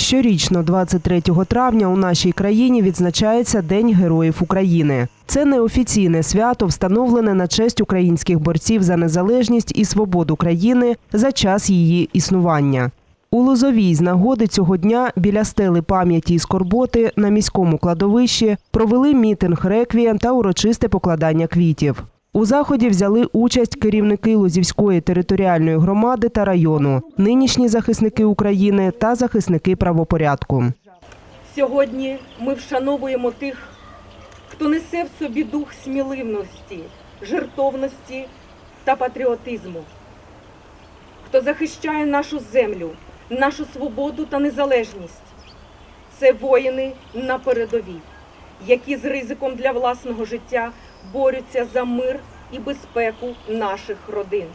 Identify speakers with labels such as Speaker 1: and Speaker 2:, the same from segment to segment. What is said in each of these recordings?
Speaker 1: Щорічно, 23 травня, у нашій країні відзначається День Героїв України. Це неофіційне свято, встановлене на честь українських борців за незалежність і свободу країни за час її існування. У Лозовій з нагоди цього дня біля стели пам'яті і скорботи на міському кладовищі провели мітинг реквієм та урочисте покладання квітів. У заході взяли участь керівники Лозівської територіальної громади та району, нинішні захисники України та захисники правопорядку.
Speaker 2: Сьогодні ми вшановуємо тих, хто несе в собі дух сміливості, жертовності та патріотизму, хто захищає нашу землю, нашу свободу та незалежність. Це воїни на передовій, які з ризиком для власного життя борються за мир і безпеку наших родин.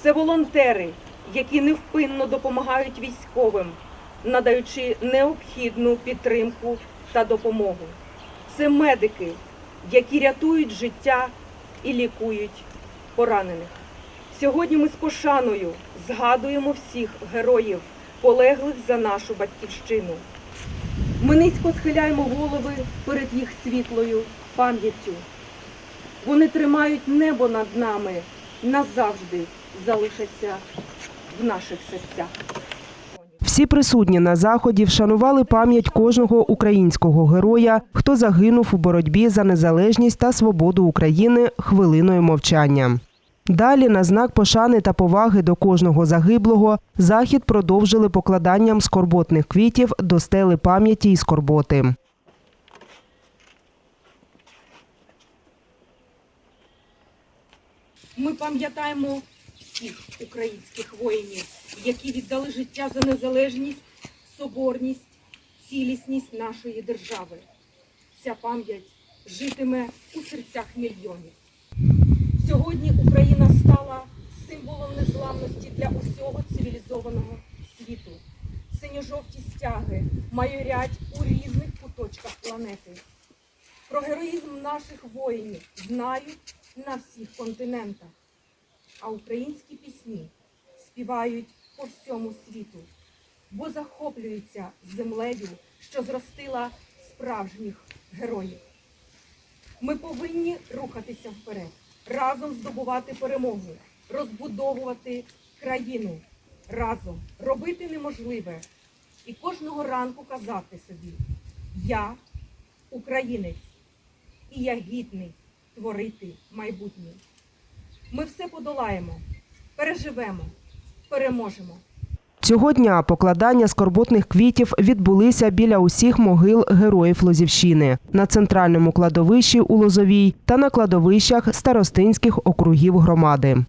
Speaker 2: Це волонтери, які невпинно допомагають військовим, надаючи необхідну підтримку та допомогу. Це медики, які рятують життя і лікують поранених. Сьогодні ми з пошаною згадуємо всіх героїв, полеглих за нашу батьківщину. Ми низько схиляємо голови перед їх світлою пам'яттю. Вони тримають небо над нами, назавжди залишаться в наших серцях.
Speaker 1: Всі присутні на заході вшанували пам'ять кожного українського героя, хто загинув у боротьбі за незалежність та свободу України хвилиною мовчання. Далі, на знак пошани та поваги до кожного загиблого, захід продовжили покладанням скорботних квітів до стели пам'яті і скорботи.
Speaker 2: Ми пам'ятаємо всіх українських воїнів, які віддали життя за незалежність, соборність, цілісність нашої держави. Ця пам'ять житиме у серцях мільйонів. Сьогодні Україна стала символом незламності для усього цивілізованого світу. Синьо-жовті стяги майорять у різних куточках планети. Про героїзм наших воїнів знають на всіх континентах, а українські пісні співають по всьому світу, бо захоплюються землею, що зростила справжніх героїв. Ми повинні рухатися вперед, разом здобувати перемогу, розбудовувати країну, разом робити неможливе і кожного ранку казати собі: Я українець, і я гідний творити майбутнє. Ми все подолаємо, переживемо, переможемо.
Speaker 1: Цього дня покладання скорботних квітів відбулися біля усіх могил героїв Лозівщини на центральному кладовищі у Лозовій та на кладовищах старостинських округів громади.